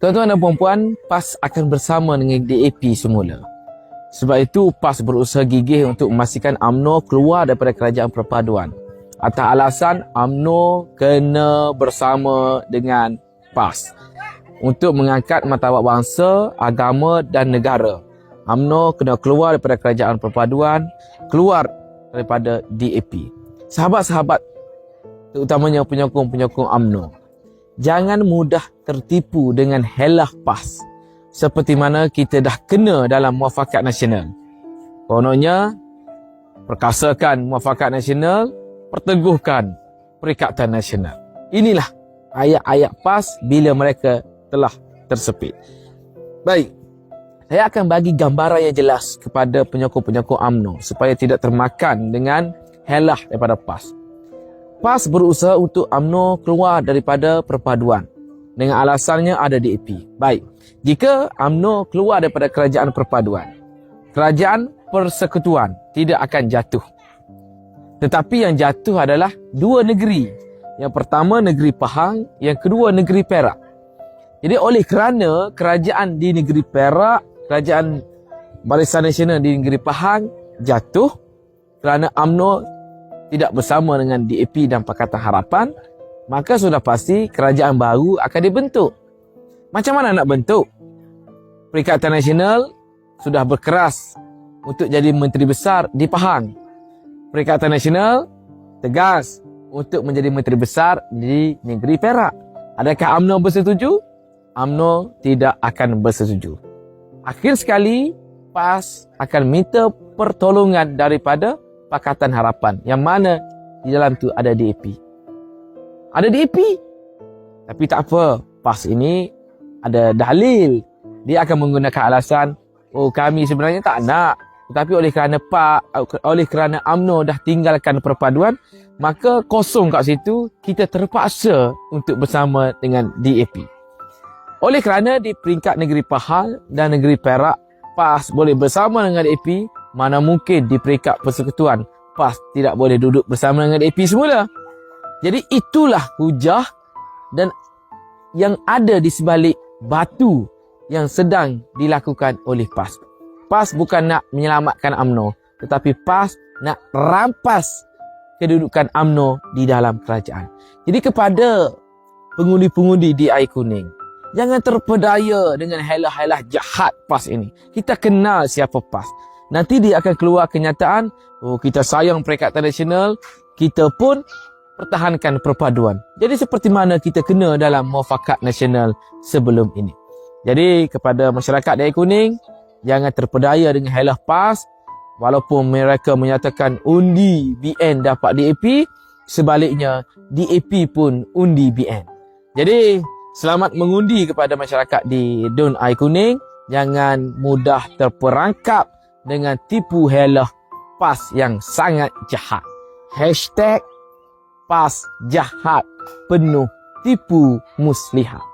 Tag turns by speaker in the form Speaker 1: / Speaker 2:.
Speaker 1: Tuan-tuan dan puan-puan, PAS akan bersama dengan DAP semula. Sebab itu PAS berusaha gigih untuk memastikan UMNO keluar daripada kerajaan perpaduan. Atas alasan UMNO kena bersama dengan PAS untuk mengangkat martabat bangsa, agama dan negara. UMNO kena keluar daripada kerajaan perpaduan, keluar daripada DAP. Sahabat-sahabat, terutamanya penyokong-penyokong UMNO, jangan mudah tertipu dengan helah PAS seperti mana kita dah kena dalam muafakat nasional. Kononnya, perkasakan muafakat nasional, perteguhkan perikatan nasional. Inilah ayat-ayat PAS bila mereka telah tersepit. Baik, saya akan bagi gambaran yang jelas kepada penyokong-penyokong UMNO supaya tidak termakan dengan helah daripada PAS. PAS berusaha untuk UMNO keluar daripada perpaduan dengan alasannya ada DAP. Baik, jika UMNO keluar daripada kerajaan perpaduan, kerajaan persekutuan tidak akan jatuh. Tetapi yang jatuh adalah dua negeri. Yang pertama negeri Pahang, yang kedua negeri Perak. Jadi oleh kerana kerajaan di negeri Perak, kerajaan Barisan Nasional di negeri Pahang jatuh kerana UMNO tidak bersama dengan DAP dan Pakatan Harapan, maka sudah pasti kerajaan baru akan dibentuk. Macam mana nak bentuk? Perikatan Nasional sudah berkeras untuk jadi menteri besar di Pahang. Perikatan Nasional tegas untuk menjadi menteri besar di negeri Perak. Adakah UMNO bersetuju? UMNO tidak akan bersetuju. Akhir sekali, PAS akan minta pertolongan daripada Pakatan Harapan yang mana di dalam tu ada DAP. Ada DAP. Tapi tak apa, PAS ini ada dalil. Dia akan menggunakan alasan, oh kami sebenarnya tak nak. Tetapi oleh kerana Pak, oleh kerana UMNO dah tinggalkan perpaduan, maka kosong kat situ, kita terpaksa untuk bersama dengan DAP. Oleh kerana di peringkat negeri Pahal dan negeri Perak, PAS boleh bersama dengan DAP, mana mungkin di peringkat persekutuan, PAS tidak boleh duduk bersama dengan DAP semula. Jadi itulah hujah dan yang ada di sebalik batu yang sedang dilakukan oleh PAS. PAS bukan nak menyelamatkan AMNO, tetapi PAS nak rampas kedudukan AMNO di dalam kerajaan. Jadi kepada pengundi-pengundi di air kuning, jangan terpedaya dengan helah-helah jahat PAS ini. Kita kenal siapa PAS. Nanti dia akan keluar kenyataan, oh kita sayang perikatan nasional, kita pun pertahankan perpaduan. Jadi seperti mana kita kena dalam muafakat nasional sebelum ini. Jadi kepada masyarakat air kuning, jangan terpedaya dengan helah PAS. Walaupun mereka menyatakan undi BN dapat DAP sebaliknya DAP pun undi BN jadi selamat mengundi kepada masyarakat di Dun Air Kuning. Jangan mudah terperangkap dengan tipu helah PAS yang sangat jahat. Hashtag PAS jahat penuh tipu muslihat